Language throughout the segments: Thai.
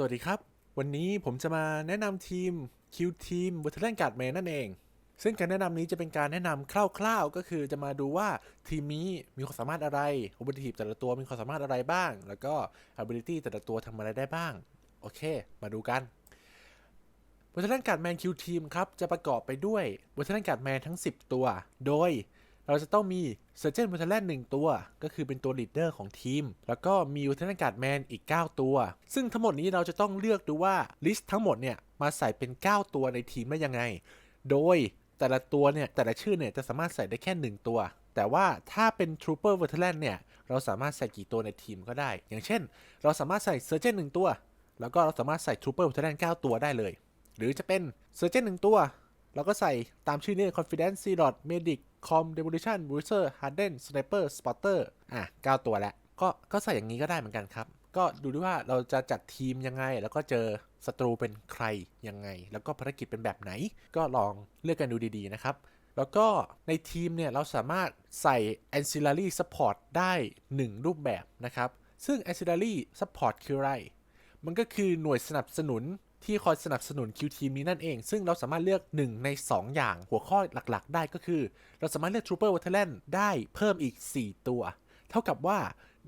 สวัสดีครับ วันนี้ผมจะมาแนะนำทีม Q Team w e t e r a n Guard Man นั่นเอง ซึ่งการแนะนำนี้จะเป็นการแนะนำคร่าวๆ ก็คือจะมาดูว่าทีมนี้มีความสามารถอะไร Ability แต่ละตัวมีความสามารถอะไรบ้าง แล้วก็ Ability แต่ละตัวทำอะไรได้บ้าง โอเค มาดูกัน w e t e r a n Guard Man Q Team ครับ จะประกอบไปด้วย w e t e r a n Guard Man ทั้ง 10 ตัว โดย เราจะต้องมี Surgeon v e t e r a n 1ตัว ก็คือเป็นตัว leader ของทีม แล้วก็มี v e t e r a n Guard Man อีก 9 ตัว ซึ่งทั้งหมดนี้เราจะต้องเลือกดูว่า list ทั้งหมดเนี่ยมาใส่เป็น 9 ตัวในทีมได้ยังไง โดยแต่ละตัวเนี่ยแต่ละชื่อเนี่ยจะสามารถใส่ได้แค่ 1 ตัว แต่ว่าถ้าเป็น Trooper Veteran เนี่ยเราสามารถใส่กี่ตัวในทีมก็ได้ อย่างเช่น เราสามารถใส่ Surgeon 1ตัว แล้วก็เราสามารถใส่ Trooper Veteran 9ตัวได้เลย หรือจะเป็น Surgeon 1ตัว เราก็ใส่ตามชื่อนี่ Confidence, Sea Lord, Medic, Com, Demolition, Bruiser, Harden, Sniper, Spotter อะ 9 ตัวแล้ว ก็ก็ใส่อย่างนี้ก็ได้เหมือนกันครับ ก็ดูด้วยว่าเราจะจัดทีมยังไง แล้วก็เจอศัตรูเป็นใครยังไง แล้วก็ภารกิจเป็นแบบไหน ก็ลองเลือกกันดูดีๆนะครับแล้วก็ในทีมเนี่ยเราสามารถใส่ ancillary support ได้ 1 รูปแบบนะครับ ซึ่ง ancillary support คืออะไร มันก็คือหน่วยสนับสนุน ที่คอยสนับสนุน QT นี้นั่นเอง ซึ่งเราสามารถเลือก 1 ใน 2 อย่างหัวข้อหลักๆ ได้ก็คือ เราสามารถเลือก Trooper Veteran ได้เพิ่มอีก 4 ตัว เท่ากับว่า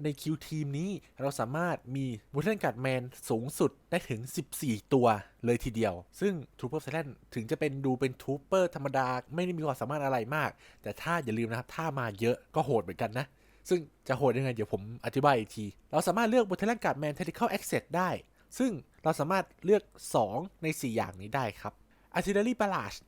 ใน Q team นี้เราสามารถมี Veteran Guard Man สูงสุดได้ถึง 14 ตัวเลยทีเดียว ซึ่ง Trooper Veteran ถึงจะเป็นดูเป็น Trooper ธรรมดา ไม่ได้มีความสามารถอะไรมาก แต่ถ้าอย่าลืมนะครับ ถ้ามาเยอะก็โหดเหมือนกันนะ ซึ่งจะโหดยังไงเดี๋ยวผมอธิบายอีกที เราสามารถเลือก Veteran Guard Man Tactical Access ได้ ซึ่งเราสามารถเลือก 2 ใน 4 อย่างนี้ได้ครับ Artillery Barrage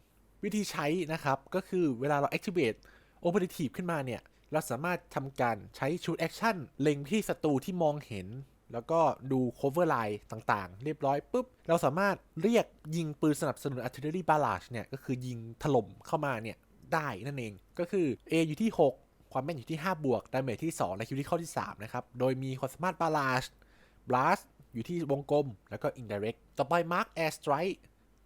วิธีใช้นะครับ ก็คือเวลาเรา activate operative ขึ้นมาเนี่ย เราสามารถทำการใช้ shoot action เล็งที่ศัตรูที่มองเห็น แล้วก็ดู cover line ต่างๆ เรียบร้อยปุ๊บ เราสามารถเรียกยิงปืนสนับสนุน artillery barrage เนี่ย ก็คือยิงถล่มเข้ามาเนี่ย ได้นั่นเอง ก็คือ A อยู่ที่ 6 ความแม่นอยู่ที่ 5 บวกดาเมจที่ 2 และคิวที่ข้าที่ 3 นะครับ โดยมีความสามารถ barrage blast อยู่ที่วงกลมแล้วก็ indirect ต่อไป mark air strike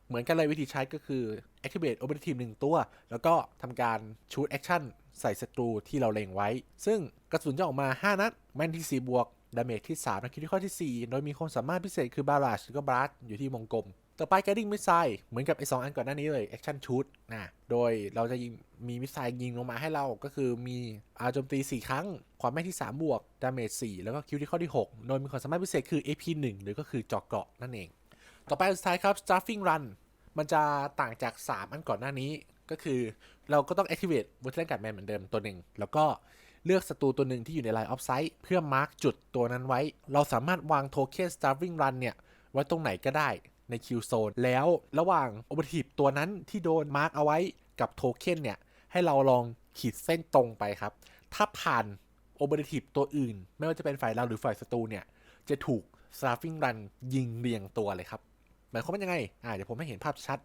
เหมือนกันเลยวิธีใช้ก็คือ activate operative 1ตัว แล้วก็ทำการ shoot action ใส่ศัตรูที่เราเล็งไว้ ซึ่งกระสุนจะออกมา 5 นัด แม่นที่ 4 บวก ดาเมจที่3และคิดที่ข้อที่ 4 โดยมีความสามารถพิเศษคือ barrage แล้วก็ blast อยู่ที่วงกลม ต่อไป guiding missile เหมือนกับไอ้สองอันก่อนหน้านี้เลย action shoot นะ โดยเราจะยิงมีมิสไซล์ยิงลงมาให้เราก็คือมีอาโจมตี 4 ครั้ง ความแม่นที่ 3 บวก ดาเมจ 4 แล้วก็คิวที่ข้อที่ 6 โดยมีความสามารถพิเศษคือ AP 1 หรือก็คือเจาะเกราะนั่นเอง ต่อไปอันสุดท้ายครับ Staffing Run มันจะต่างจาก 3 อันก่อนหน้านี้ ก็คือเราก็ต้อง activate v e t e r a n Guard Man เหมือนเดิมตัวหนึ่ง แล้วก็เลือกศัตรูตัวหนึ่งที่อยู่ใน line of sight เพื่อมาร์กจุดตัวนั้นไว้ เราสามารถวางโทเค็น Starving Run เนี่ยไว้ตรงไหนก็ได้ ใน Q Zone แล้วระหว่าง Operative ตัวนั้นที่โดนมาร์กเอาไว้กับโทเค็นเนี่ยให้เราลองขีดเส้นตรงไปครับ ถ้าผ่าน Operative ตัวอื่น ไม่ว่าจะเป็นฝ่ายเราหรือฝ่ายศัตรูเนี่ย จะถูก Starving Run ยิงเรียงตัวเลยครับ หมายความว่ายังไง อ่าเดี๋ยวผมให้เห็นภาพชัด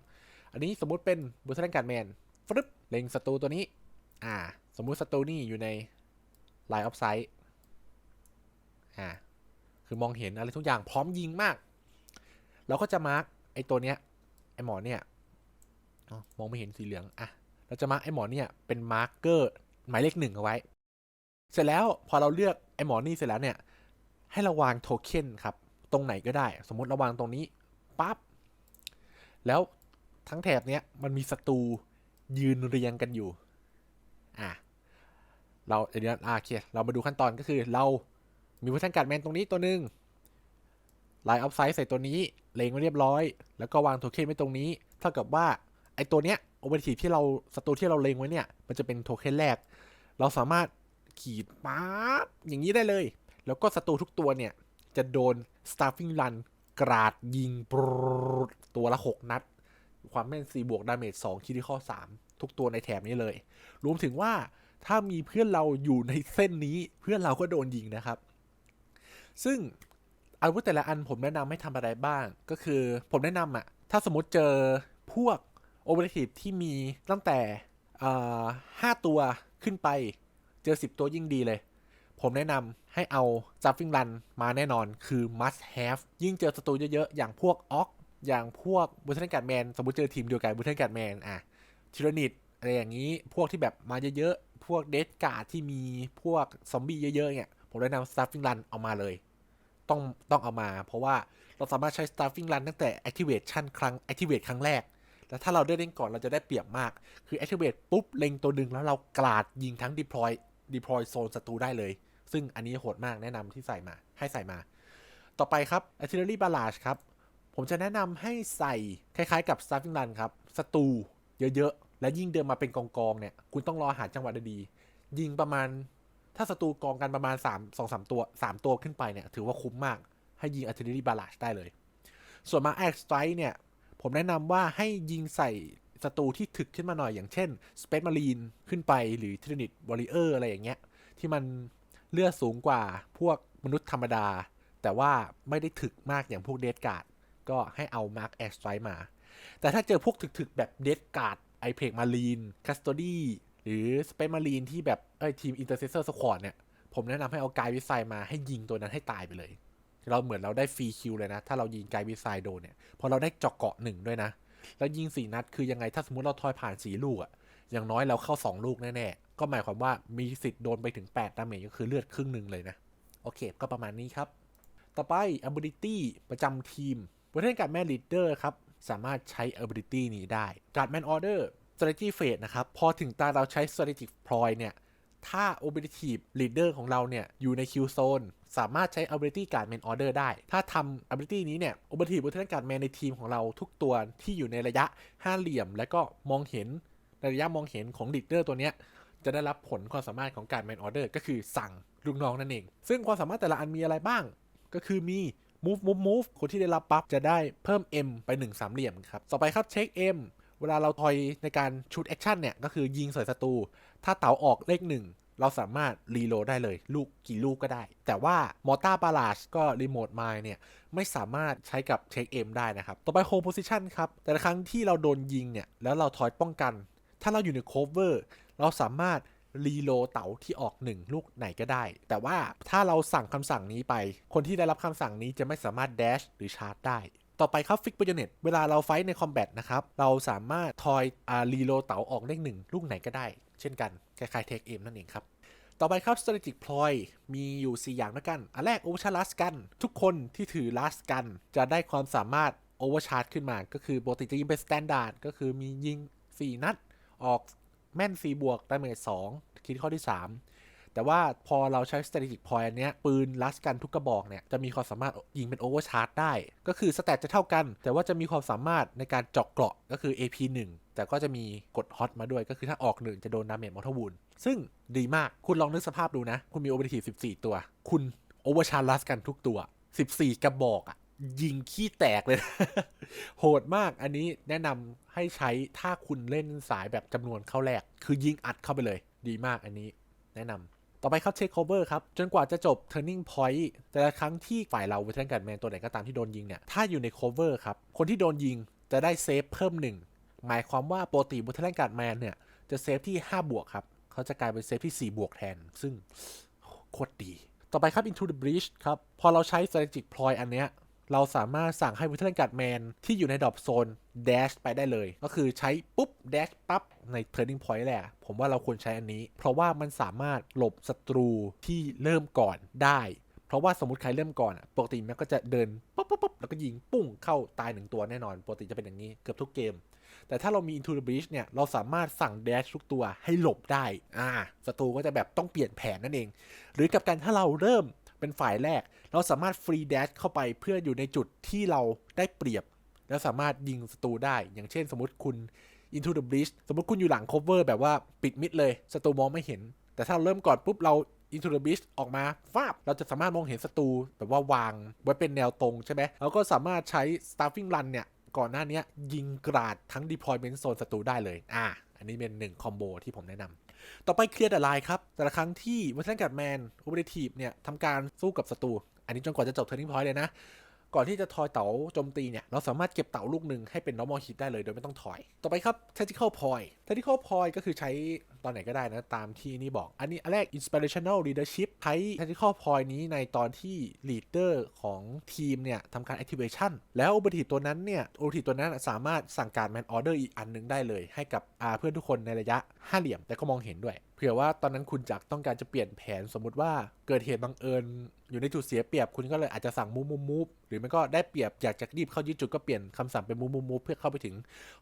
อันนี้สมมุติเป็นบุษราการแมนฟรึบเล็งศัตรูตัวนี้ อ่า สมมุติศัตรูนี่อยู่ใน Line of Sight อ่าคือมองเห็นอะไรทุกอย่างพร้อมยิงมาก เราก็จะมาร์กไอ้ตัวเนี้ยไอ้หมอเนี่ยมองไม่เห็นสีเหลืองอะเราจะมาร์กไอ้หมอเนี่ยเป็นมาร์กเกอร์หมายเลขหนึ่งเอาไว้ เสร็จแล้วพอเราเลือกไอ้หมอนี่เสร็จแล้วเนี่ยให้เราวางโทเค็นครับตรงไหนก็ได้ สมมติเราวางตรงนี้ปั๊บแล้วทั้งแถบเนี้ยมันมีศัตรูยืนเรียงกันอยู่อะเราเดี๋ยวอะโอเคเรามาดูขั้นตอนก็คือเรามีผู้ทันการแมนตรงนี้ตัวหนึ่ง ไลน์ออฟไซด์ใส่ตัวนี้เลงไว้เรียบร้อย แล้วก็วางโทเค็นไว้ตรงนี้ เท่ากับว่าไอตัวเนี้ยโอเปอเรทีฟที่เราศัตรูที่เราเลงไว้เนี่ย มันจะเป็นโทเค็นแรก เราสามารถขีดปั๊บอย่างนี้ได้เลย แล้วก็ศัตรูทุกตัวเนี่ย จะโดน starving run กราดยิงปรตัวละ 6 นัด ความแม่น 4 บวก ดาเมจ2คิดที่ข้อ 3 ทุกตัวในแถบนี้เลย รวมถึงว่าถ้ามีเพื่อนเราอยู่ในเส้นนี้เพื่อนเราก็โดนยิงนะครับ ซึ่ง อาวุธแต่ละอันผมแนะนำให้ทำอะไรบ้าง ก็คือผมแนะนำอะถ้าสมมติเจอพวกโอเปอเรทีฟที่มีตั้งแต่เอ่อ5ตัวขึ้นไป เจอ 10 ตัวยิ่งดีเลย ผมแนะนำให้เอา Jumping Run มาแน่นอนคือ must have ยิ่งเจอศัตรูเยอะๆ อย่างพวกออกอย่างพวกบูเทนการ์ดแมนสมมติเจอทีมเดียวกันบูเทนการ์ดแมนอะทีรนิดอะไรอย่างนี้พวกที่แบบมาเยอะๆ พวกเดดการ์ดที่มีพวกซอมบี้เยอะๆเนี่ยผมแนะนำ Stuffing Run เอามาเลย ต้องต้องเอามา เพราะว่าเราสามารถใช้ starving run ตั้งแต่ activation ครั้ง activate ครั้งแรก แล้วถ้าเราได้เล่นก่อนเราจะได้เปรียบมาก คือ activate ปุ๊บเล็งตัวดึงแล้วเรากราดยิงทั้ง deploy deploy โซนศัตรูได้เลย ซึ่งอันนี้โหดมากแนะนำที่ใส่มาให้ใส่มา ต่อไปครับ artillery barrage ครับ ผมจะแนะนำให้ใส่คล้ายๆ กับ starving run ครับศัตรูเยอะๆ และยิ่งเดินมาเป็นกองๆเนี่ย คุณต้องรอหาจังหวะดีๆยิงประมาณ ถ้าศัตรูกองกันประมาณ3 2 3 ตัว 3 ตัวขึ้นไปเนี่ย ถือว่าคุ้มมาก ให้ยิง artillery b a r r a g ได้เลย ส่วนมา air strike เนี่ย ผมแนะนำว่าให้ยิงใส่ศัตรูที่ถึกขึ้นมาหน่อยอย่างเช่น space marine ขึ้นไปหรือ trinit warrior อะไรอย่างเงี้ย ที่มันเลือดสูงกว่าพวกมนุษย์ธรรมดา แต่ว่าไม่ได้ถึกมากอย่างพวกเดดการ์ดก็ให้เอา Mark Air Strike มา แต่ถ้าเจอพวกถึกๆแบบเดดการ์ดไอเพกมารีนคัสตอดี้ หรือสเปมารีนที่แบบเอ้ยทีมอินเตอร์เซเซอร์สควอดเนี่ย ผมแนะนำให้เอากายวิสัยมาให้ยิงตัวนั้นให้ตายไปเลย เราเหมือนเราได้ฟรีคิวเลยนะ ถ้าเรายิงกายวิสัยโดนเนี่ยพอเราได้เจาะเกาะหนึ่งด้วยนะ แล้วยิงสี่นัดคือยังไงถ้าสมมติเราทอยผ่านสี่ลูกอะอย่างน้อยเราเข้า2ลูกแน่ๆ ก็หมายความว่ามีสิทธิ์โดนไปถึง8ดาเมจก็คือเลือดครึ่งหนึ่งเลยนะ โอเค ก็ประมาณนี้ครับ ต่อไป ability ประจำทีมประเทศการแมนลีดเดอร์ครับ สามารถใช้ ability นี้ได้การแมนออเดอร์ strategy phase นะครับ พอถึงตาเราใช้ strategic ploy เนี่ย ถ้า operative leader ของเราเนี่ย อยู่ใน Q zone สามารถใช้ ability guard main order ได้ ถ้าทำ ability นี้เนี่ย operative lieutenant guard main ในทีมของเราทุกตัวที่อยู่ในระยะห้าเหลี่ยม และก็มองเห็นระยะมองเห็นของ leader ตัวเนี้ยจะได้รับผลความสามารถของการ main order ก็คือสั่งลูกน้องนั่นเอง ซึ่งความสามารถแต่ละอันมีอะไรบ้าง ก็คือมี move move move คนที่ได้รับปั๊บจะได้เพิ่ม M ไป1สามเหลี่ยมครับ ต่อไปครับ check M เวลาเราทอยในการชุดแอคชั่นเนี่ย ก็คือยิงใส่ศัตรู ถ้าเต๋าออกเลขหนึ่งเราสามารถรีโหลดได้เลย ลูกกี่ลูกก็ได้ แต่ว่ามอร์ตาบาลาชก็รีโมทไมล์เนี่ย ไม่สามารถใช้กับเช็คเอ็มได้นะครับ ต่อไปโฮโพซิชันครับ แต่ละครั้งที่เราโดนยิงเนี่ย แล้วเราทอยป้องกัน ถ้าเราอยู่ในโคเวอร์เราสามารถรีโหลดเต๋าที่ออก 1 ลูกไหนก็ได้ แต่ว่าถ้าเราสั่งคำสั่งนี้ไป คนที่ได้รับคำสั่งนี้จะไม่สามารถแดชหรือชาร์จได้ ต่อไปครับฟิก b ป r เนตเวลาเราไฟท์ในคอมแบทนะครับเราสามารถทอยอารีโลเต๋าออกเลขหนึ่งลูกไหนก็ได้ เช่นกันคล้ายๆเทคเอมนั่นเองครับต่อไปครับ strategic ploy มีอยู่ 4 อย่างด้วยกัน อันแรก overcharge last gun ทุกคนที่ถือ last gun จะได้ความสามารถ overcharge ขึ้นมา ก็คือปกติจะยิงเป็น standard ก็คือมียิง 4 นัด ออกแม่น 4 บวกดาเมจ2คิดข้อที่ 3 แต่ว่าพอเราใช้ strategic point อันเนี้ยปืน last gun ทุกกระบอกเนี่ยจะมีความสามารถยิงเป็น overcharge ได้ ก็คือสแตทจะเท่ากัน แต่ว่าจะมีความสามารถในการเจาะเกราะก็คือ AP 1แต่ก็จะมีกด hot มาด้วยก็คือถ้าออกหนึ่งจะโดนดาเมจมอร์วูนซึ่งดีมากคุณลองนึกสภาพดูนะ คุณมี operative 14 ตัว คุณ overcharge last gun ทุกตัว 14 กระบอกอะยิงขี้แตกเลย โหดมากอันนี้แนะนำให้ใช้ถ้าคุณเล่นสายแบบจำนวนเข้าแรก คือยิงอัดเข้าไปเลย ดีมากอันนี้ แนะนำ ต่อไปครับเช็คโคเวอร์ครับ จนกว่าจะจบ turning point แต่ละครั้งที่ฝ่ายเราเวทนการแมนตัวไหนก็ตามที่โดนยิงเนี่ย ถ้าอยู่ในโคเวอร์ครับ คนที่โดนยิงจะได้เซฟเพิ่มหนึ่งหมายความว่าปกติเวทนการแมนเนี่ย จะเซฟที่ 5 บวกครับ เขาจะกลายเป็นเซฟที่ 4 บวกแทน ซึ่งโคตรดี ต่อไปครับ into the breach ครับ พอเราใช้ strategic ploy อันเนี้ย เราสามารถสั่งให้วิทยาการ์ดแมนที่อยู่ในดรอปโซน dash ไปได้เลย ก็คือใช้ปุ๊บ dash ปั๊บใน turning point แหละ ผมว่าเราควรใช้อันนี้ เพราะว่ามันสามารถหลบศัตรูที่เริ่มก่อนได้ เพราะว่าสมมติใครเริ่มก่อนอะปกติมันก็จะเดินปุ๊บปุ๊บปุ๊บแล้วก็ยิงปุ้งเข้าตายหนึ่งตัวแน่นอน ปกติจะเป็นอย่างนี้เกือบทุกเกม แต่ถ้าเรามี into the breach เนี่ยเราสามารถสั่ง dash ทุกตัวให้หลบได้อ่าศัตรูก็จะแบบต้องเปลี่ยนแผนนั่นเอง หรือกับการถ้าเราเริ่ม เป็นฝ่ายแรก เราสามารถฟรีแดชเข้าไปเพื่ออยู่ในจุดที่เราได้เปรียบ แล้วสามารถยิงศัตรูได้ อย่างเช่น สมมติคุณ into the breach สมมติคุณอยู่หลัง cover แบบว่าปิดมิดเลยศัตรูมองไม่เห็น แต่ถ้าเราเริ่มก่อนปุ๊บเรา into the breach ออกมาฟาบเราจะสามารถมองเห็นศัตรูแบบว่าวางไว้เป็นแนวตรงใช่ไหมเราก็สามารถใช้ starving run เนี่ยก่อนหน้านี้ยิงกราดทั้ง deployment zone ศัตรูได้เลย อ่า อันนี้เป็นหนึ่งคอมโบที่ผมแนะนำ ต่อไปเคลียร์เดอะไลน์ครับ แต่ละครั้งที่วัฒนกับแมนโอเปอเรทีฟเนี่ยทำการสู้กับศัตรู อันนี้จนกว่าจะจบเทอร์นิ่งพอยต์เลยนะ ก่อนที่จะทอยเต๋าโจมตีเนี่ย เราสามารถเก็บเต๋าลูกหนึ่งให้เป็น normal hit ได้เลยโดยไม่ต้องถอย ต่อไปครับ tactical point tactical point ก็คือใช้ตอนไหนก็ได้นะ ตามที่นี่บอก อันนี้อันแรก inspirational leadership ใช้ tactical point นี้ในตอนที่ leader ของทีมเนี่ยทำการ activation แล้ว objective ตัวนั้นเนี่ย objective ตัวนั้นสามารถสั่งการ man order อีกอันหนึงได้เลย ให้กับเพื่อนทุกคนในระยะห้าเหลี่ยมแต่ก็มองเห็นด้วย ผื่อว่าตอนนั้นคุณจักต้องการจะเปลี่ยนแผนสมมุติว่าเกิดเหตุบังเอิญ อยู่ในจุดเสียเปรียบคุณก็เลยอาจจะสั่งมูมูมูฟหรือไม่ก็ได้เปรียบอยากจะรีบเข้ายึดจุดก็เปลี่ยนคำสั่งเป็นมูมูมูฟเพื่อเข้าไปถึง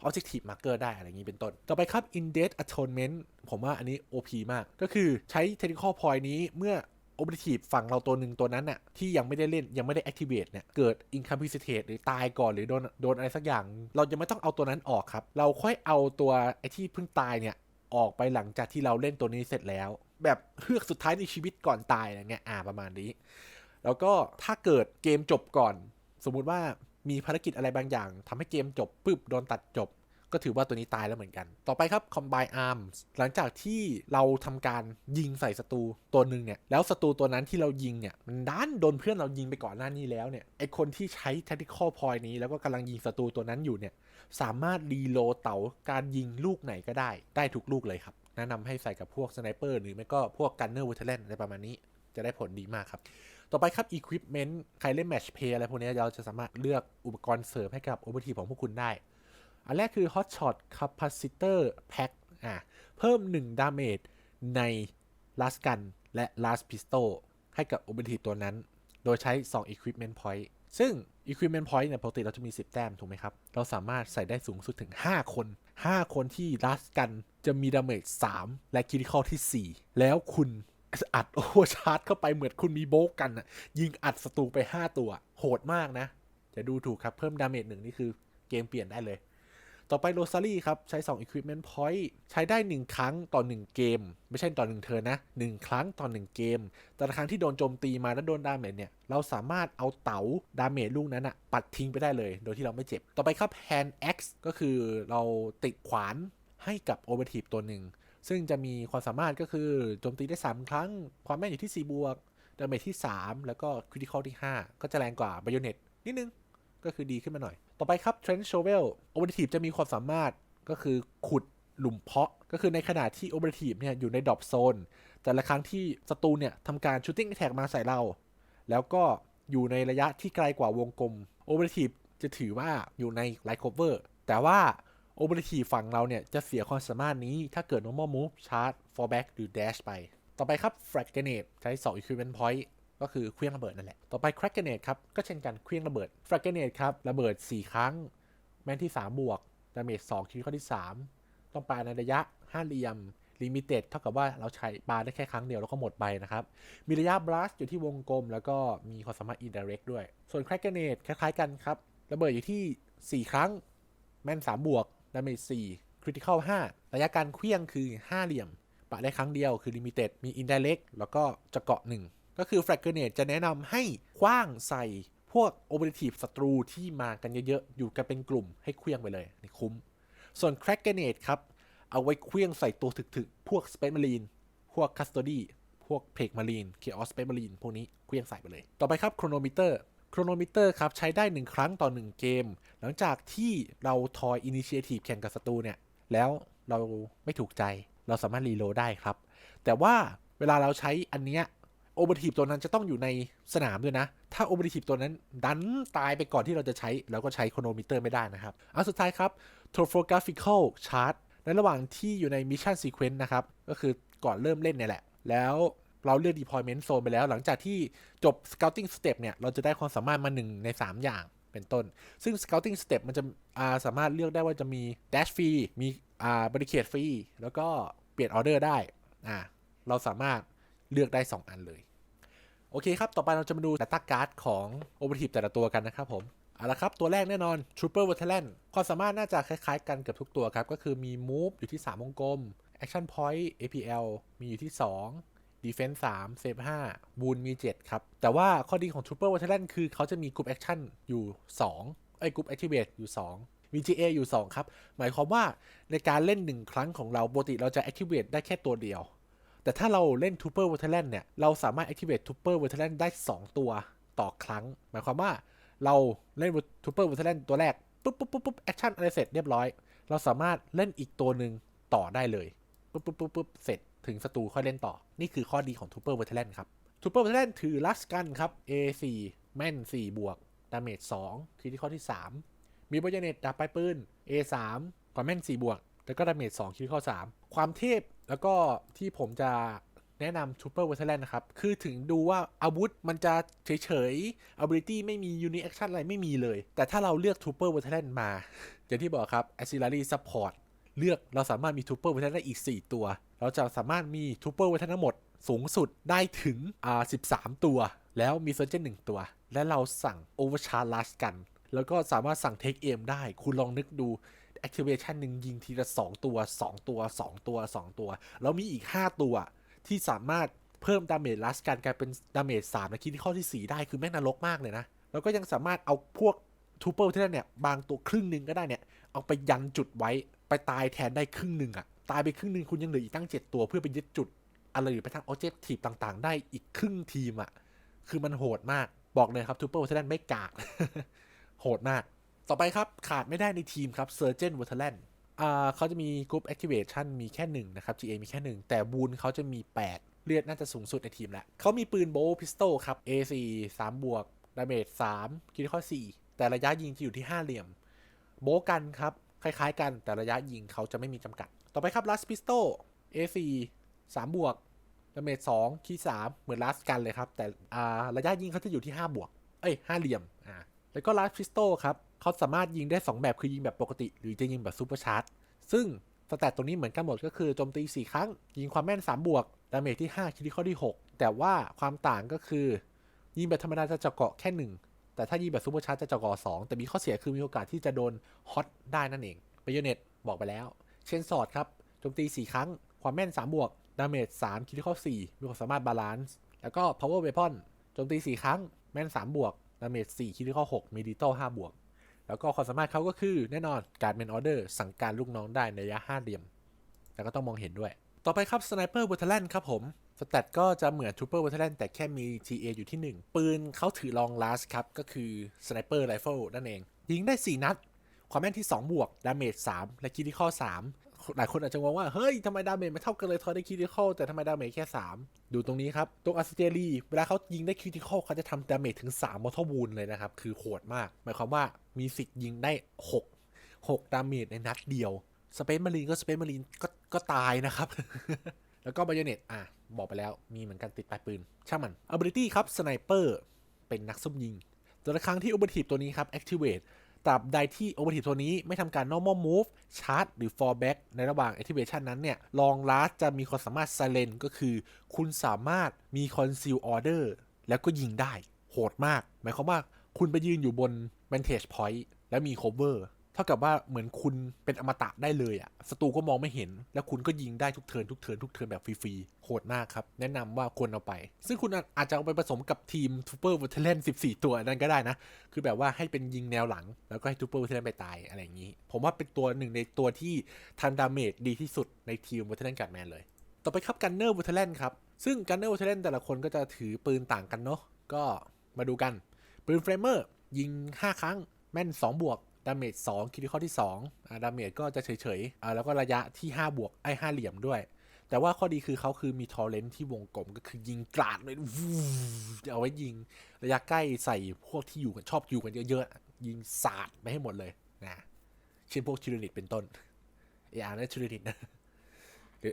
objective marker ได้อะไรอย่างนี้เป็นต้น ต่อไปครับ index atonement ผมว่าอันนี้ OP มาก ก็คือใช้ technical point นี้เมื่อ objective ฝั่งเราตัวหนึ่งตัวนั้นน่ะที่ยังไม่ได้เล่นยังไม่ได้ activate เนี่ยเกิด incapacitate หรือตายก่อนหรือโดนโดนอะไรสักอย่าง เรายังไม่ต้องเอาตัวนั้นออกครับเราค่อยเอาตัวไอ้ที่เพิ่งตายเนี่ย ออกไปหลังจากที่เราเล่นตัวนี้เสร็จแล้ว แบบเฮือกสุดท้ายในชีวิตก่อนตายอะไรเงี้ยอ่าประมาณนี้ แล้วก็ถ้าเกิดเกมจบก่อน สมมุติว่ามีภารกิจอะไรบางอย่างทำให้เกมจบปุ๊บโดนตัดจบ ก็ถือว่าตัวนี้ตายแล้วเหมือนกัน ต่อไปครับ combine arms หลังจากที่เราทำการยิงใส่ศัตรูตัวหนึ่งเนี่ย แล้วศัตรูตัวนั้นที่เรายิงเนี่ย มันด้านโดนเพื่อนเรายิงไปก่อนหน้านี้แล้วเนี่ย ไอคนที่ใช้ tactical point นี้แล้วก็กำลังยิงศัตรูตัวนั้นอยู่เนี่ย สามารถรีโลเต๋าการยิงลูกไหนก็ได้ ได้ทุกลูกเลยครับ แนะนำให้ใส่กับพวกสไนเปอร์หรือไม่ก็พวกกันเนอร์เทเลนอะไรประมาณนี้ จะได้ผลดีมากครับต่อไปครับ Equipment ใครเล่น Match Play อะไรพวกนี้เราจะสามารถเลือกอุปกรณ์เสริมให้กับ o b j e c t i v e ของพวกคุณได้ อันแรกคือ Hotshot Capacitor Pack อะเพิ่ม1 damage ใน Last Gun และ Last Pistol ให้กับ o b j e c t i ตัวนั้น โดยใช้ 2 Equipment Point ซึ่ง Equipment Point เนี่ยปกติเราจะมี 10 แต้ม ถูกไหมครับ เราสามารถใส่ได้สูงสุดถึง 5 คน 5 คนที่ Last Gun จะมี Damage 3และ Critical ที่ 4 แล้วคุณอัดโอเวอร์ชาร์จเข้าไปเหมือนคุณมีโบกกันอะยิงอัดศัตรูไป 5 ตัว โหดมากนะ จะดูถูกครับเพิ่มดาเมจหนึ่งนี่คือเกมเปลี่ยนได้เลย ต่อไปโรซารี่ครับ ใช้ 2 Equipment Point ใช้ได้ 1 ครั้งต่อ 1 เกม ไม่ใช่ต่อ 1 เทิร์นนะ 1 ครั้งต่อ 1 เกม แต่ละครั้งที่โดนโจมตีมาแล้วโดนดาเมจเนี่ย เราสามารถเอาเต๋าดาเมจลูกนั้นอะปัดทิ้งไปได้เลย โดยที่เราไม่เจ็บ ต่อไปครับ Hand Axe ก็คือเราติดขวานให้กับ o v e r t i v e ตัวหนึ่งซึ่งจะมีความสามารถก็คือโจมตีได้ 3 ครั้ง ความแม่นอยู่ที่ 4 บวกดาเมจที่ 3 แล้วก็คริติคอลที่ 5 ก็จะแรงกว่า b a y o n e t นิดนึง ก็คือดีขึ้นมาหน่อย ต่อไปครับ Trench Shovel Operative จะมีความสามารถก็คือขุดหลุมเพาะ ก็คือในขณะที่ Operative เนี่ยอยู่ในดรอปโซน แต่ละครั้งที่ศัตรูเนี่ยทำการ Shooting Attack มาใส่เรา แล้วก็อยู่ในระยะที่ไกลกว่าวงกลม Operative จะถือว่าอยู่ใน Light Cover แต่ว่า Operative ฝั่งเราเนี่ยจะเสียความสามารถนี้ถ้าเกิด Normal Move Charge Fallback หรือ Dash ไป ต่อไปครับ Frag Grenade ใช้2 Equipment Point ก็คือเครื่องระเบิดนั่นแหละ ต่อไป Crack Grenade ครับ ก็เช่นกันเครื่องระเบิด Frag Grenade ครับ ระเบิด 4 ครั้ง แม่นที่ 3 บวก ดาเมจ2คิดข้อที่ 3 ต้องปาในระยะ 5 เหลี่ยมลิมิเต็ดเท่ากับว่าเราใช้ปาได้แค่ครั้งเดียวแล้วก็หมดไปนะครับ มีระยะ blast อยู่ที่วงกลม แล้วก็มีความสามารถ indirect ด้วย ส่วน Crack Grenade คล้ายๆกันครับ ระเบิดอยู่ที่ 4 ครั้ง แม่น 3 บวก ดาเมจ4 critical 5ระยะการเคลี้ยงคือ 5 เหลี่ยมปะได้ครั้งเดียวคือ limited มี indirect แล้วก็จะเกาะ 1 ก็คือ frag grenade จะแนะนำให้คว้างใส่พวก operative ศัตรูที่มากันเยอะๆ อยู่กันเป็นกลุ่มให้เคลี้ยงไปเลยนี่คุ้ม ส่วน crack grenade ครับ เอาไว้เคลี้ยงใส่ตัวถึกๆ พวก space marine พวก custody พวก p e g marine chaos space marine พวกนี้เคลี้ยงใส่ไปเลย ต่อไปครับ chronometer โครโนมิเตอร์ครับ ใช้ได้ 1 ครั้งต่อ 1 เกม หลังจากที่เราทอยอินิเชทีฟแข่งกับศัตรูเนี่ย แล้วเราไม่ถูกใจเราสามารถรีโหลดได้ครับ แต่ว่าเวลาเราใช้อันเนี้ย โอเบอร์ทีฟตัวนั้นจะต้องอยู่ในสนามด้วยนะ ถ้าโอเบอร์ทีฟตัวนั้นดันตายไปก่อนที่เราจะใช้ เราก็ใช้โครโนมิเตอร์ไม่ได้นะครับอันสุดท้ายครับ topographical chart ในระหว่างที่อยู่ในมิชชั่นซีเควนต์นะครับ ก็คือก่อนเริ่มเล่นเนี่ยแหละ แล้วเราเลือก deployment zone ไปแล้ว หลังจากที่จบ scouting step เนี่ย เราจะได้ความสามารถมา 1 ใน 3 อย่างเป็นต้น ซึ่ง scouting step มันจะาสามารถเลือกได้ว่าจะมี dash free มีอ่า barricade free แล้วก็เปลี่ยน order ได้ อ่า เราสามารถเลือกได้ 2 อันเลย โอเคครับ ต่อไปเราจะมาดู data card ของ operative แต่ละตัวกันนะครับผมเอาละครับ ตัวแรกแน่นอน Trooper Veteran ความสามารถน่าจะคล้ายๆกันเกือบทุกตัวครับ ก็คือมี Move อยู่ที่ 3 วงกลม Action Point APL มีอยู่ที่ 2 Defense 3 Save 5 Boon มี 7 ครับ แต่ว่าข้อดีของ Trooper Veteran คือเขาจะมี Group Action อยู่2เอ้ย Group Activate อยู่ 2 VGA อยู่ 2 ครับ หมายความว่าในการเล่น 1 ครั้งของเราปกติเราจะ Activate ได้แค่ตัวเดียว แต่ถ้าเราเล่น Trooper Veteran เนี่ย เราสามารถ Activate Trooper Veteran ได้ 2 ตัวต่อครั้ง หมายความว่าเราเล่น Trooper Veteran ตัวแรกปุ๊บปุ๊บปุ๊บปุ๊บแอคชั่นอะไรเสร็จเรียบร้อย เราสามารถเล่นอีกตัวหนึ่งต่อได้เลยปุ๊บปุ๊บปุ๊บปุ๊บเสร็จถึงศัตรูค่อยเล่นต่อ นี่คือข้อดีของทูเปอร์เวทเทเลนครับทูเปอร์เวทเทเลนถือลัสกันครับ A4 แม่น 4 บวกดาเมจ2คือที่ข้อที่ 3 มีโบยเนตดาบปลายปืน A3 ความแม่น 4 บวก แล้วก็ดาเมจ2คือที่ข้อ3ความเทพแล้วก็ที่ผมจะแนะนำทูเปอร์เวทเทเลนนะครับ คือถึงดูว่าอาวุธมันจะเฉยๆ ability ไม่มี unit action อะไรไม่มีเลย แต่ถ้าเราเลือกทูเปอร์เวทเทเลนมา อย่างที่บอกครับ auxiliary support เลือกเราสามารถมีทูเปอร์เวอร์เทได้อีก 4 ตัว เราจะสามารถมีทูเปอร์เวอร์เททั้งหมดสูงสุดได้ถึงอ่า13 ตัว แล้วมีเซอร์เจน1ตัว และเราสั่ง overcharge last กัน แล้วก็สามารถสั่ง take aim ได้ คุณลองนึกดู activation หนึ่งยิงทีละ 2 ตัว 2 ตัว 2 ตัว 2 ตัว แล้วมีอีก 5 ตัวที่สามารถเพิ่มดาเมจลัสกันกลายเป็นดาเมจ3และคิดที่ข้อที่ 4 ได้คือแม่งนรกมากเลยนะ แล้วก็ยังสามารถเอาพวกทูเปอร์ที่นั่นเนี่ย บางตัวครึ่งหนึ่งก็ได้เนี่ย เอาไปยันจุดไว้ไปตายแทนได้ครึ่งหนึ่งอะตายไปครึ่งหนึ่งคุณยังเหลืออีกตั้ง 7 ตัวเพื่อไปยึดจุด อะไรหรือไปทางออเจกตีฟต่างๆ ได้อีกครึ่งทีมอะคือมันโหดมากบอกเลยครับทูเปอร์วัตเทนไม่กากโหดมาก ต่อไปครับ ขาดไม่ได้ในทีมครับเซอร์เจนวัตเทนอ่าเขาจะมีกรุ๊ปแอคทีเวชันมีแค่หนึ่งนะครับ GA มีแค่หนึ่งแต่บูนเขาจะมี 8 เลือดน่าจะสูงสุดในทีมแหละเขามีปืนโบว์พิสโตครับ A4 3 บวกดาเมจ3คิดข้อ4แต่ระยะยิงจะอยู่ที่ 5 เหลี่ยม โบว์กันครับ คล้ายๆ กันแต่ระยะยิงเขาจะไม่มีจำกัด ต่อไปครับ last pistol A4 3 บวกดาเมจ2คีย์3เหมือน last กันเลยครับ แต่อ่าระยะยิงเขาจะอยู่ที่ 5 บวก เอ้ย5เหลี่ยมอ่าแล้วก็ last pistol ครับ เขาสามารถยิงได้ 2 แบบคือยิงแบบปกติ หรือจะยิงแบบซูเปอร์ชาร์จซึ่งสแตทตรงนี้เหมือนกันหมดก็คือโจมตี 4 ครั้ง ยิงความแม่น 3 บวกดาเมจที่ 5คิดที่ข้อที่ 6 แต่ว่าความต่างก็คือ ยิงแบบธรรมดาจะเจาะเกาะแค่ 1 แต่ถ้ายิงแบบซูเปอร์ชาร์จจะเจาะเกาะ2แต่มีข้อเสียคือมีโอกาสที่จะโดนฮอตได้นั่นเองเบยเน็ตบอกไปแล้ว เชนสอดครับโจมตี 4 ครั้ง ความแม่น 3 บวกดาเมจ3คิดที่ข้อ4มีความสามารถบาลานซ์แล้วก็ power weapon โจมตี 4 ครั้ง แม่น 3 บวกดาเมจ4คิดที่ข้อ6มีดิโต้5บวก แล้วก็ความสามารถเขาก็คือแน่นอนการเมนออเดอร์สั่งการลูกน้องได้ในระยะ 5 เหลี่ยม แต่ก็ต้องมองเห็นด้วย ต่อไปครับสไนเปอร์ e ว t เท n ครับผมสแตทก็จะเหมือนทูเปอร์ e ว t เทนแต่แค่มี TA อยู่ที่ 1 ปืนเขาถือลองลาสครับ ก็คือสไนเปอร์ไรเฟิลนั่นเอง ยิงได้ 4 นัด ความแม่นที่ 2 บวก ดาเมจ 3 และคิดที่ข้อ 3 หลายคนอาจจะงงว่า เฮ้ยทำไมดาเมจไม่เท่ากันเลยทอยได้คิดที่ข้อแต่ทำไมดาเมจแค่ 3 ดูตรงนี้ครับ ตรงอัสเตรีเวลาเขายิงได้คิดที่ข้อเขาจะทำดาเมจถึง3มอเทอร์วูนเลยนะครับ คือโหดมาก หมายความว่ามีสิทธิ์ยิงได้ 6 6 ดาเมจในนัดเดียวสเปซมารีนก็สเปซมารีนก็ก็ตายนะครับ แล้วก็บ a ยเนตอะ บอกไปแล้วมีเหมือนกันติดปลายปืน ช่างมัน ability ครับสไนเปอร์เป็นนักซุ่มยิงแต่ละครั้งที่ Operative ตัวนี้ครับ activate ตราบใดที่ Operative ตัวนี้ไม่ทำการ normal move charge หรือ fall back ในระหว่าง activation นั้นเนี่ย long last จะมีความสามารถ silent ก็คือ คุณสามารถมี conceal order แล้วก็ยิงได้ โหดมาก หมายความว่าคุณไปยืนอยู่บน vantage point แล้วมี cover ท่ากับว่าเหมือนคุณเป็นอมตะได้เลยอะศัตรูก็มองไม่เห็น แล้วคุณก็ยิงได้ทุกเทินทุกเทินทุกเทินแบบฟรีๆโหดมากครับ แนะนำว่าควรเอาไป ซึ่งคุณอาจจะเอาไปผสมกับทีมทูเปอร์ว t เทเลน14 ตัวนั้นก็ได้นะ คือแบบว่าให้เป็นยิงแนวหลัง แล้วก็ให้ทูเปอร์ว t เทเลนไปตายอะไรอย่างนี้ ผมว่าเป็นตัวหนึ่งในตัวที่ทำดาเมจดีที่สุดในทีมว t เทเลนการ์ดแมนเลย ต่อไปครับกันเนอร์ว t เทเลนครับ ซึ่งกันเนอร์ว t เทเลนแต่ละคนก็จะถือปืนต่างกันเนาะ ก็มาดูกัน ปืนเฟรมเมอร์ยิง 5 ครั้ง แม่น 2 บวก ดาเมจ2คิดที่ข้อที่2อ่าดาเมจก็จะเฉยๆอ่าแล้วก็ระยะที่ 5 บวกไอ้5เหลี่ยมด้วย แต่ว่าข้อดีคือเขาคือมีทอร์เรนที่วงกลมก็คือยิงกราดเลยวูจะเอาไว้ยิงระยะใกล้ใส่พวกที่อยู่กันชอบอยู่กันเยอะๆยิงสาดไปให้หมดเลยนะเช่นพวกชิลินิตเป็นต้นเออาร์นชิลินิตนะ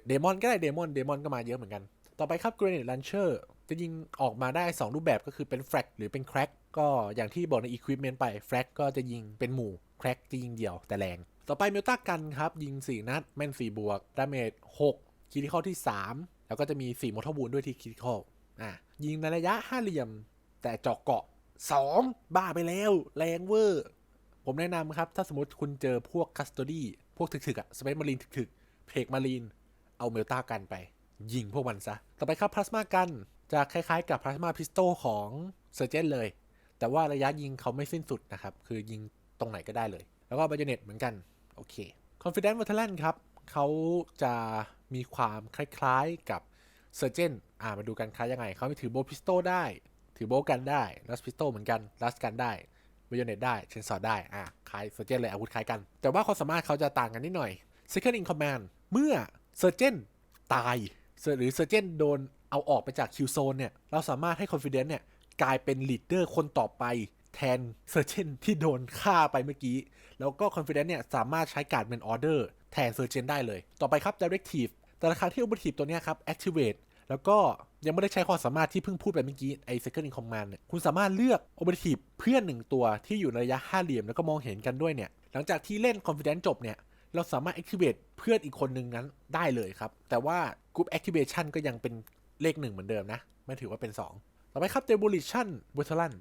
เดมอนก็ได้เดมอนเดมอนก็มาเยอะเหมือนกัน ต่อไปครับ Grenade Launcher จะยิงออกมาได้ 2 รูปแบบก็คือเป็น Frag หรือเป็น Crack ก็อย่างที่บอกใน Equipment ไป Frag ก็จะยิงเป็นหมู่ Crack จะยิงเดี่ยวแต่แรง ต่อไป m e l t a กันครับ ยิง 4 นัด แม่น 4 บวกดาเมจ6คิดที่ข้อที่ 3 แล้วก็จะมี 4มอทบูนด้วยที่คิดข้ออะยิงในระยะ5เหลี่ยม แต่เจาะเกาะ 2 บ้าไปแล้ว แรงเวอร์ ผมแนะนำครับ ถ้าสมมติคุณเจอพวกคัสตอดี้พวกถึกๆอะสเปซมารีนถึกๆเพกมารีนเอาเมลตากันไป ยิงพวกมันซะ ต่อไปครับพลาสมากันจะคล้ายๆ กับพลาสมาพิสโตของเซอร์เจนเลย แต่ว่าระยะยิงเขาไม่สิ้นสุดนะครับ คือยิง ตรงไหนก็ได้เลย แล้วก็บ a ยเน็ตเหมือนกัน โอเค Confident v e t e r a n ครับเขาจะมีความคล้ายๆกับเซอร์เจนอ่ามาดูกันคล้ายยังไง เขาไม่ถือโบพิสโตได้ ถือโบกันได้ลัสพิสโตเหมือนกันลัสกันได้บ a ยเนตได้เชนซอร์ได้อ่าคล้ายเซอร์เจนเลยอาวุธคล้ายกัน แต่ว่าความสามารถเขาจะต่างกันนิดหน่อย Second in Command เมื่อเซอร์เจนตายหรือเซอร์เจนโดนเอาออกไปจากคิวโซนเนี่ยเราสามารถให้คอนฟิเดนซ์เนี่ยกลายเป็นลีดเดอร์คนต่อไป แทนเซอร์เจนที่โดนฆ่าไปเมื่อกี้ แล้วก็คอนฟิเดนซ์เนี่ยสามารถใช้การ์ดเป็นออเดอร์แทนเซอร์เจนได้เลย ต่อไปครับ Directive แต่ละคาที่ Operative ตัวนี้ครับ Activate แล้วก็ยังไม่ได้ใช้ความสามารถที่เพิ่งพูดไปเมื่อกี้ไอ้ Second in Command เนี่ยคุณสามารถเลือก Operative เพื่อนหนึ่งตัวที่อยู่ในระยะห้าเหลี่ยมแล้วก็มองเห็นกันด้วยเนี่ยหลังจากที่เล่น Confidence จบเนี่ยเราสามารถ activate เพื่อนอีกคนหนึ่งนั้นได้เลยครับ แต่ว่า group activation ก็ยังเป็นเลขหนึ่งเหมือนเดิมนะไม่ถือว่าเป็น 2 ต่อไปครับ demolition veteran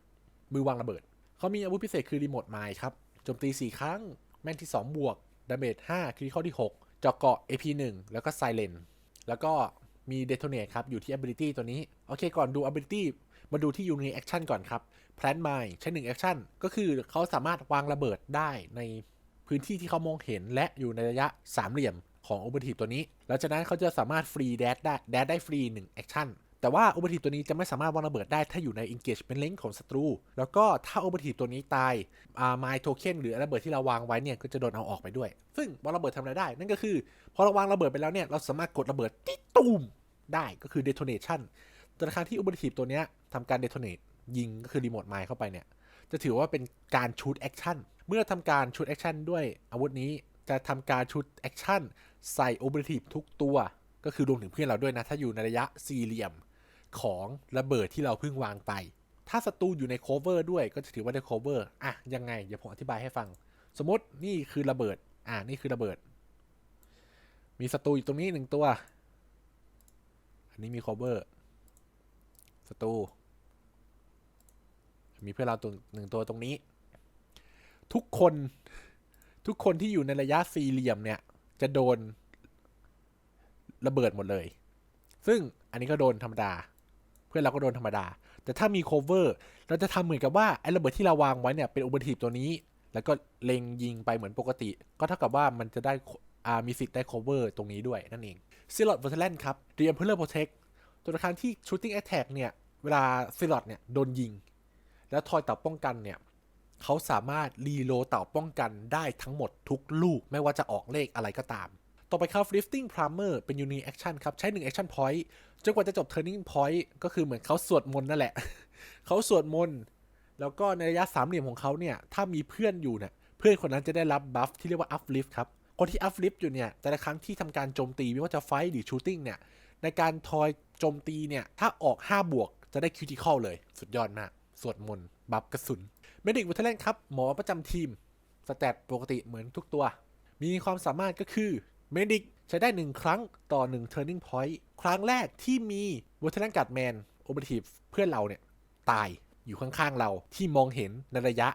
มือวางระเบิด เขามีอาวุธพิเศษคือ remote mine ครับ โจมตี 4 ครั้ง แม่นที่ 2 บวก damage 5 critical ที่ 6 เจาะเกาะ AP 1 แล้วก็ silent แล้วก็มี detonate ครับอยู่ที่ ability ตัวนี้ โอเคก่อนดู ability มาดูที่ unit action ก่อนครับ plan mine ใช้1 action ก็คือเขาสามารถวางระเบิดได้ในพื้นที่ที่เขามองเห็นและอยู่ในระยะสามเหลี่ยมของ o อ e r a t i v e ตัวนี้หลังจากนั้นเขาจะสามารถฟรีแดดได้แดดได้ฟรี1แอคชั่น แต่ว่าอ e r a t i v e ตัวนี้จะไม่สามารถวางระเบิดได้ถ้าอยู่ใน engagement link ของศัตรู แล้วก็ถ้าอ e r a t i v e ตัวนี้ตายอ่า my token หรือระเบิดที่เราวางไว้เนี่ยก็จะโดนเอาออกไปด้วย ซึ่งวางระเบิดทำอะไรได้ นั่นก็คือพอเราวางระเบิดไปแล้วเนี่ยเราสามารถกดระเบิดติ๊ตูมได้ก็คือ detonation แต่ละครั้งที่อ e r a t i v e ตัวนี้ทำการ detonate ยิงก็คือ remote mine เข้าไปเนี่ยจะถือว่าเป็นการชูดแอคชั่นเมื่อทำการชูดแอคชั่นด้วยอาวุธนี้จะทำการชูดแอคชั่นใส่โอเปอเรทีฟทุกตัว ก็คือรวมถึงเพื่อนเราด้วยนะ ถ้าอยู่ในระยะสี่เหลี่ยม ของระเบิดที่เราเพิ่งวางไป ถ้าศัตรูอยู่ในโคเวอร์ด้วยก็จะถือว่าได้โคเวอร์อะยังไงเดี๋ยวผมอธิบายให้ฟัง สมมตินี่คือระเบิด อะนี่คือระเบิด มีศัตรูอยู่ตรงนี้หนึ่งตัว อันนี้มีโคเวอร์ศัตรูมีเพื่อนเราตัวหนึ่งตัวตรงนี้ ทุกคนทุกคนที่อยู่ในระยะสี่เหลี่ยมเนี่ย จะโดนระเบิดหมดเลย ซึ่งอันนี้ก็โดนธรรมดา พื่อนเราก็โดนธรรมดา แต่ถ้ามี cover เราจะทำเหมือนกับว่าไอ้ระเบิดที่เราวางไว้เนี่ยเป็นอุบัติเหตุตัวนี้ แล้วก็เล็งยิงไปเหมือนปกติ ก็เท่ากับว่ามันจะได้อามีสิทธิ์ได้ cover ตรงนี้ด้วยนั่นเอง s i l o t v e r t a l a n ครับ The Emperor Protect ตัวละครที่ Shooting Attack เนี่ย เวลา s i l o t เนี่ยโดนยิง แล้วทอยเต่าป้องกันเนี่ยเขาสามารถรีโลเต่าป้องกันได้ทั้งหมดทุกลูกไม่ว่าจะออกเลขอะไรก็ตาม ต่อไปครับ Lifting Primer เป็น Uni Action ครับ ใช้ 1 Action Point จนกว่าจะจบ Turning Point ก็คือเหมือนเขาสวดมนต์นั่นแหละ เขาสวดมนต์ แล้วก็ในระยะสามเหลี่ยมของเขาเนี่ย ถ้ามีเพื่อนอยู่เนี่ย เพื่อนคนนั้นจะได้รับบัฟที่เรียกว่า uplift ครับ คนที่ uplift อยู่เนี่ย แต่ละครั้งที่ทำการโจมตีไม่ว่าจะไฟหรือ shooting เนี่ย ในการทอยโจมตีเนี่ย ถ้าออก 5 บวกจะได้ critical เลย สุดยอดมาก สวดมนต์บัฟกระสุนเมดิกวัตเทเลนครับ หมอประจำทีม สแตทปกติเหมือนทุกตัว มีความสามารถก็คือ เมดิกใช้ได้ 1 ครั้งต่อ 1 Turning Point ครั้งแรกที่มีวัฒนการ์ดแมนโอเปอร์ทีฟเพื่อนเราเนี่ย ตายอยู่ข้างๆเราที่มองเห็นในระยะ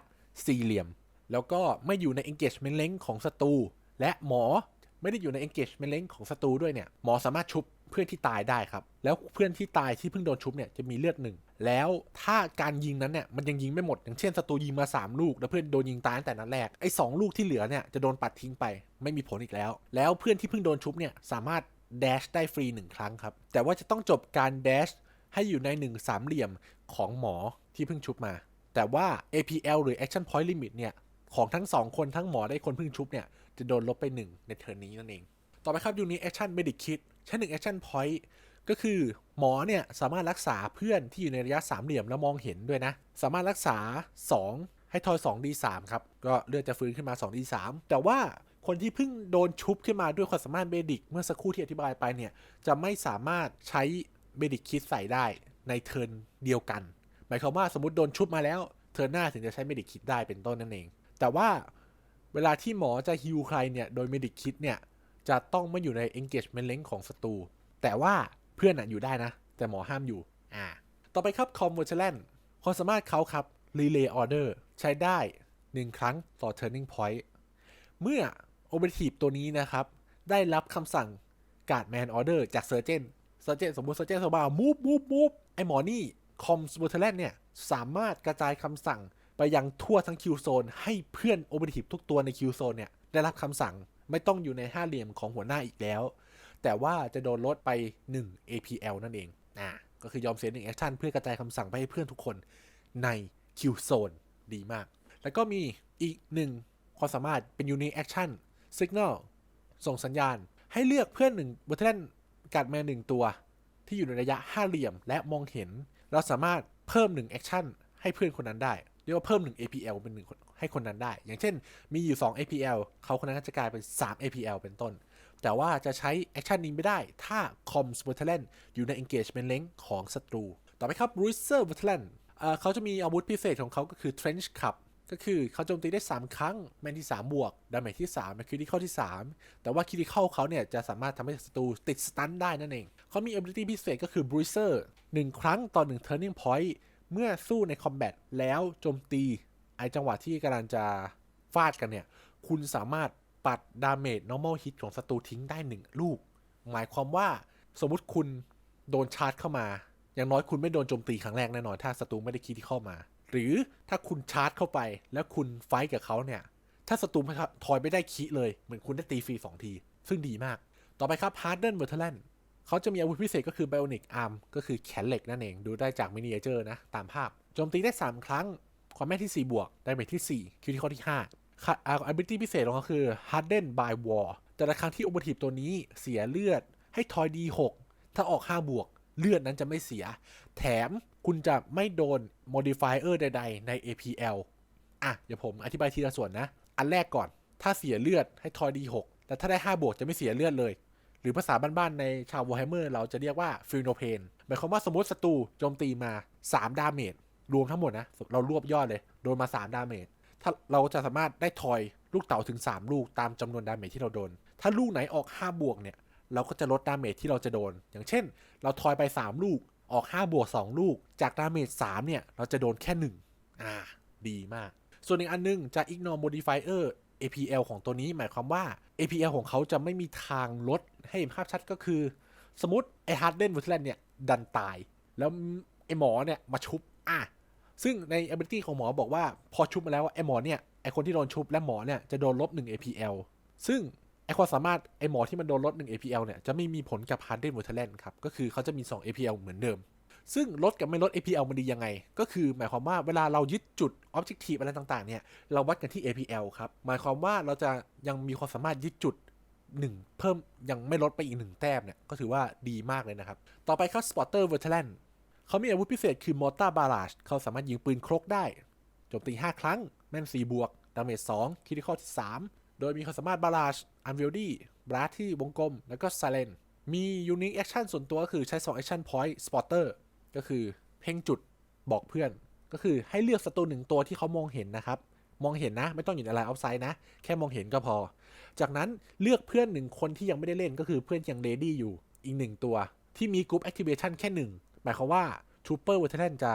สี่เหลี่ยม แล้วก็ไม่อยู่ใน engagement length ของศัตรูและหมอไม่ได้อยู่ใน engagement length ของศัตรูด้วยเนี่ย หมอสามารถชุบ เพื่อนที่ตายได้ครับ แล้วเพื่อนที่ตายที่เพิ่งโดนชุบเนี่ยจะมีเลือดหนึ่งแล้วถ้าการยิงนั้นเนี่ยมันยังยิงไม่หมด อย่างเช่นศัตรูยิงมา 3 ลูก แล้วเพื่อนโดนยิงตายตั้งแต่นัดแรกไอ้สลูกที่เหลือเนี่ยจะโดนปัดทิ้งไป ไม่มีผลอีกแล้ว แล้วเพื่อนที่เพิ่งโดนชุบเนี่ยสามารถ dash ได้ฟรีหนึ่งครั้งครับแต่ว่าจะต้องจบการ dash ให้อยู่ในหนึ่งสามเหลี่ยมของหมอที่เพิ่งชุบมา แต่ว่า APL หรือ Action Point Limit เนี่ยของทั้ง 2 คนทั้งหมอได้คนเพิ่งชุบเนี่ยจะโดนลบไป 1 ในเทิร์นนี้นั่นเอง ต่อไปครับยูนิ Action Medic Kit ใช้1 Action Point ก็คือหมอเนี่ยสามารถรักษาเพื่อนที่อยู่ในระยะสามเหลี่ยมแล้วมองเห็นด้วยนะ สามารถรักษา 2 ให้ทอย 2D3 ครับ ก็เลือดจะฟื้นขึ้นมา 2D3 แต่ว่าคนที่เพิ่งโดนชุบขึ้นมาด้วยความสามารถเบดิกเมื่อสักครู่ที่อธิบายไปเนี่ยจะไม่สามารถใช้เบดิกคิดใส่ได้ในเทิร์นเดียวกัน หมายความว่าสมมติโดนชุบมาแล้วเทิร์นหน้าถึงจะใช้เมดิกคิดได้เป็นต้นนั่นเอง แต่ว่าเวลาที่หมอจะฮิวใครเนี่ยโดยเมดิกคิดเนี่ย จะต้องไม่อยู่ใน engagement length ของศัตรู แต่ว่าเพื่อนอะอยู่ได้นะ แต่หมอห้ามอยู่ อ่า ต่อไปครับ convergent ความสามารถเขาครับ relay order ใช้ได้ 1 ครั้งต่อ turning point เมื่อ operative ตัวนี้นะครับ ได้รับคำสั่ง guard man order จาก surgeon surgeon สมมติ surgeon สบา move move move ไอหมอนี่ comms v e r t e l a n เนี่ย สามารถกระจายคำสั่งไปยังทั่วทั้ง Q zone ให้เพื่อน operative ทุกตัวใน Q zone เนี่ย ได้รับคำสั่ง ไม่ต้องอยู่ในห้าเหลี่ยมของหัวหน้าอีกแล้ว แต่ว่าจะโดนลดไป 1 APL นั่นเองอ่าก็คือยอมเสียหนึ่งแอคชั่นเพื่อกระจายคำสั่งไปให้เพื่อนทุกคนใน Q zone ดีมาก แล้วก็มีอีกหนึ่งความสามารถเป็น Unique Action Signal ส่งสัญญาณ ให้เลือกเพื่อนหนึ่งบัตเทนการ์ดแมนหนึ่งตัว ที่อยู่ในระยะห้าเหลี่ยมและมองเห็น เราสามารถเพิ่มหนึ่งแอคชั่นให้เพื่อนคนนั้นได้ รียกว่าเพิ่มหนึ่ง APL เป็นหนึ่งให้คนนั้นได้ อย่างเช่นมีอยู่ 2 APL เขาคนนั้นก็จะกลายเป็น 3 APL เป็นต้น แต่ว่าจะใช้แอคชั่นนี้ไม่ได้ ถ้าคอมส v เ t อร์ a นอยู่ใน engagement length ของศัตรู ต่อไปครับ r u i s e r v e t e r a n เอ่อเขาจะมีอาวุธพิเศษของเขาก็คือ Trench Cup ก็คือเขาโจมตีได้ 3 ครั้ง แมนที่ 3 บวก ดาเมจที่3และคิริคอที่ 3 แต่ว่าคิริคอเขาเนี่ย จะสามารถทำให้ศัตรูติดสตันได้นั่นเอง เขามี ability พิเศษก็คือ Bruiser 1 ครั้งต่อ 1 turning point เมื่อสู้ในคอมแบทแล้วโจมตีไอจังหวะที่กำลังจะฟาดกันเนี่ย คุณสามารถปัดดาเมจ normal hit ของศัตรูทิ้งได้ 1 ลูก หมายความว่าสมมติคุณโดนชาร์จเข้ามา อย่างน้อยคุณไม่โดนโจมตีครั้งแรกแน่นอน ถ้าศัตรูไม่ได้คิดที่เข้ามา หรือถ้าคุณชาร์จเข้าไป แล้วคุณไฟท์กับเขาเนี่ย ถ้าศัตรูทอยไม่ได้คิเลย เหมือนคุณได้ตีฟรี2ที ซึ่งดีมาก ต่อไปครับ Harden v e t e r a n เขาจะมีอาวุธพิเศษก็คือ Bionic Arm ก็คือแขนเหล็กนั่นเอง ดูได้จากมินิเจอร์นะ ตามภาพ โจมตีได้ 3 ครั้ง ความแม่นที่ 4 บวก ได้เมจที่ 4 คิวที่ข้อที่5ค่ะอา ability พิเศษของเขาคือ Harden by War แต่ละครั้งที่อุปทีปตัวนี้เสียเลือด ให้ทอย D6 ถ้าออก 5 บวก เลือดนั้นจะไม่เสีย แถมคุณจะไม่โดน modifier ใด ๆ ใน APL อะเดี๋ยวผมอธิบายทีละส่วนนะ อันแรกก่อน ถ้าเสียเลือดให้ทอย D6 แต่ถ้าได้ 5 บวกจะไม่เสียเลือดเลย หรือภาษาบ้านๆในชาว Warhammer เราจะเรียกว่า f i l n o p a i n หมายความว่าสมมติศัตรูโจมตีมา 3 ดาเมจรวมทั้งหมดนะ เรารวบยอดเลย โดนมา 3 ดาเมจถ้าเราจะสามารถได้ทอยลูกเต๋าถึง 3 ลูกตามจำนวนดาเมจที่เราโดน ถ้าลูกไหนออก 5 บวกเนี่ย เราก็จะลดดาเมจที่เราจะโดน อย่างเช่น เราทอยไป 3 ลูกออก 5 บวก 2 ลูก จากดาเมจ3เนี่ย เราจะโดนแค่ 1 อ่า ดีมาก ส่วนอีกอันนึงจะ ignore modifier APL ของตัวนี้หมายความว่า APL ของเขาจะไม่มีทางลดให้เห็นภาพชัดก็คือ สมมติไอ้ Harden v e r t e r a n เนี่ย ดันตาย แล้วไอหมอเนี่ย มาชุบอะซึ่งใน ability ของหมอบอกว่าพอชุบมาแล้วไอหมอเนี่ยไอคนที่โดนชุบและหมอเนี่ยจะโดนลบ 1 APL ซึ่งไอความสามารถไอหมอที่มันโดนลด 1 APL เนี่ยจะไม่มีผลกับ Harden v e r t e r a n ครับก็คือเขาจะมี 2 APL เหมือนเดิม ซึ่งลดกับไม่ลด APL มันดียังไง ก็คือหมายความว่าเวลาเรายึดจุด Objective อะไรต่างๆ เนี่ย เราวัดกันที่ APL ครับ หมายความว่าเราจะยังมีความสามารถยึดจุด 1 เพิ่มยังไม่ลดไปอีก 1 แต้มเนี่ย ก็ถือว่าดีมากเลยนะครับ ต่อไปครับ Spotter Veteran เขามีอาวุธพิเศษคือ Mortar Barrage เขาสามารถยิงปืนครกได้โจมตี 5 ครั้ง แม่น 4 บวก ดาเมจ 2คิดที่ข้อที่3โดยมีความสามารถ Barrage Unwieldy Blast ที่วงกลม แล้วก็ Silent มี Unique Action ส่วนตัวก็คือใช้2 Action Point Spotter ก็คือเพ่งจุดบอกเพื่อน ก็คือให้เลือกศัตรูหนึ่งตัวที่เขามองเห็นนะครับ มองเห็นนะ ไม่ต้องอยู่ในอะไรเอาไซด์นะ แค่มองเห็นก็พอ จากนั้นเลือกเพื่อนหนึ่งคนที่ยังไม่ได้เล่นก็คือเพื่อนยังเ e ดี้อยู่อีกหนึ่งตัว ที่มีกรุ๊ป activation แค่หนึ่งหมายความว่า Trooper Veteran จะ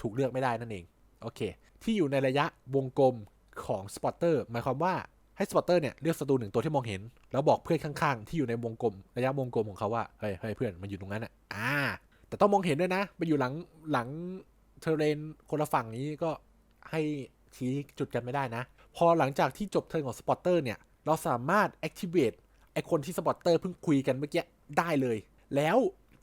ถูกเลือกไม่ได้นั่นเองโอเค ที่อยู่ในระยะวงกลมของ Spotter หมายความว่าให้ Spotter เนี่ยเลือกศัตรูหนึ่งตัวที่มองเห็น แล้วบอกเพื่อนข้างๆ ที่อยู่ในวงกลม ระยะวงกลมของเขาว่า เฮ้ยเฮ้ยเพื่อนมันอยู่ตรงนั้นอะอ่า แต่ต้องมองเห็นด้วยนะ ไปอยู่หลังหลังเทเรนคนละฝั่งนี้ก็ให้ชี้จุดกันไม่ได้นะ พอหลังจากที่จบเทิร์นของสปอตเตอร์เนี่ย เราสามารถ activate ไอคนที่สปอตเตอร์เพิ่งคุยกันเมื่อกี้ได้เลย แล้ว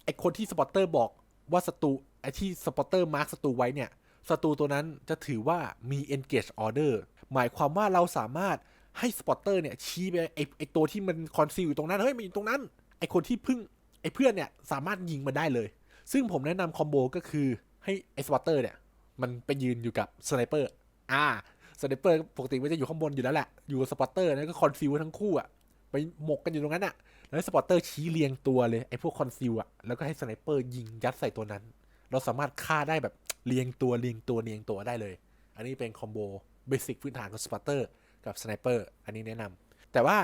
ไอคนที่สปอตเตอร์บอกว่าศัตรูไอที่สปอตเตอร์มาร์คศัตรูไว้เนี่ยศัตรูตัวนั้นจะถือว่ามี engage order หมายความว่าเราสามารถให้สปอตเตอร์เนี่ยชี้ไปไอไอตัวที่มันคอนซีลอยู่ตรงนั้น เฮ้ยมันอยู่ตรงนั้น ไอคนที่เพิ่งไอเพื่อนเนี่ยสามารถยิงมันได้เลย ซึ่งผมแนะนำคอมโบก็คือให้ไอ้สปอตเตอร์เนี่ย มันไปยืนอยู่กับสไนเปอร์อ่าสไนเปอร์ปกติมันจะอยู่ข้างบนอยู่แล้วแหละอยู่กับสปอตเตอร์นะก็คอนซิลทั้งคู่อะไปหมกกันอยู่ตรงนั้นอะแล้วสปอตเตอร์ชี้เรียงตัวเลยไอ้พวกคอนซิลอะแล้วก็ให้สไนเปอร์ยิงยัดใส่ตัวนั้น เราสามารถฆ่าได้แบบเรียงตัวเรียงตัวเรียงตัวได้เลย อันนี้เป็นคอมโบเบสิกพื้นฐานของสปอตเตอร์กับสไนเปอร์อันนี้แนะนำแต่ว่า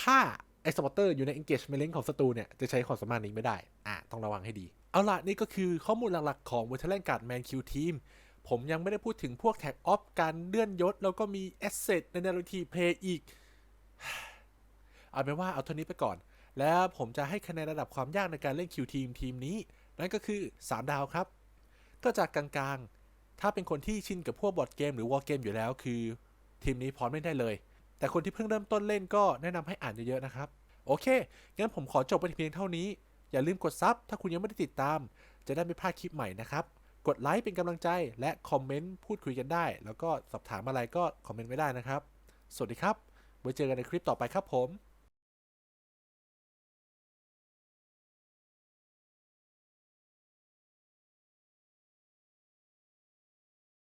ถ้า ไอ้สปอตเตอร์อยู่ใน engagement length ของศัตรูเนี่ย จะใช้ความสามารถนี้ไม่ได้ อะ ต้องระวังให้ดี เอาล่ะนี่ก็คือข้อมูลหลักๆ ของ v e t e r a n Guard Man Q Team ผมยังไม่ได้พูดถึงพวกแท็กออฟการเลื่อนยศ แล้วก็มี Asset ใน Narrative Play อีก เอาเป็นว่าเอาเท่านี้ไปก่อน แล้วผมจะให้คะแนนระดับความยากในการเล่น Q Team ทีมนี้ นั่นก็คือ 3 ดาวครับ ก็จากกลางๆ ถ้าเป็นคนที่ชินกับพวกบอร์ดเกมหรือวอลเกมอยู่แล้วคือ ทีมนี้พร้อมเล่นได้เลย แต่คนที่เพิ่งเริ่มต้นเล่นก็แนะนำให้อ่านเยอะๆนะครับ โอเค งั้นผมขอจบไปเพียงเท่านี้ อย่าลืมกดซับถ้าคุณยังไม่ได้ติดตาม จะได้ไม่พลาดคลิปใหม่นะครับ กดไลค์เป็นกำลังใจและคอมเมนต์พูดคุยกันได้ แล้วก็สอบถามอะไรก็คอมเมนต์ไว้ได้นะครับ สวัสดีครับ ไว้เจอกันในคลิปต่อไปครับผม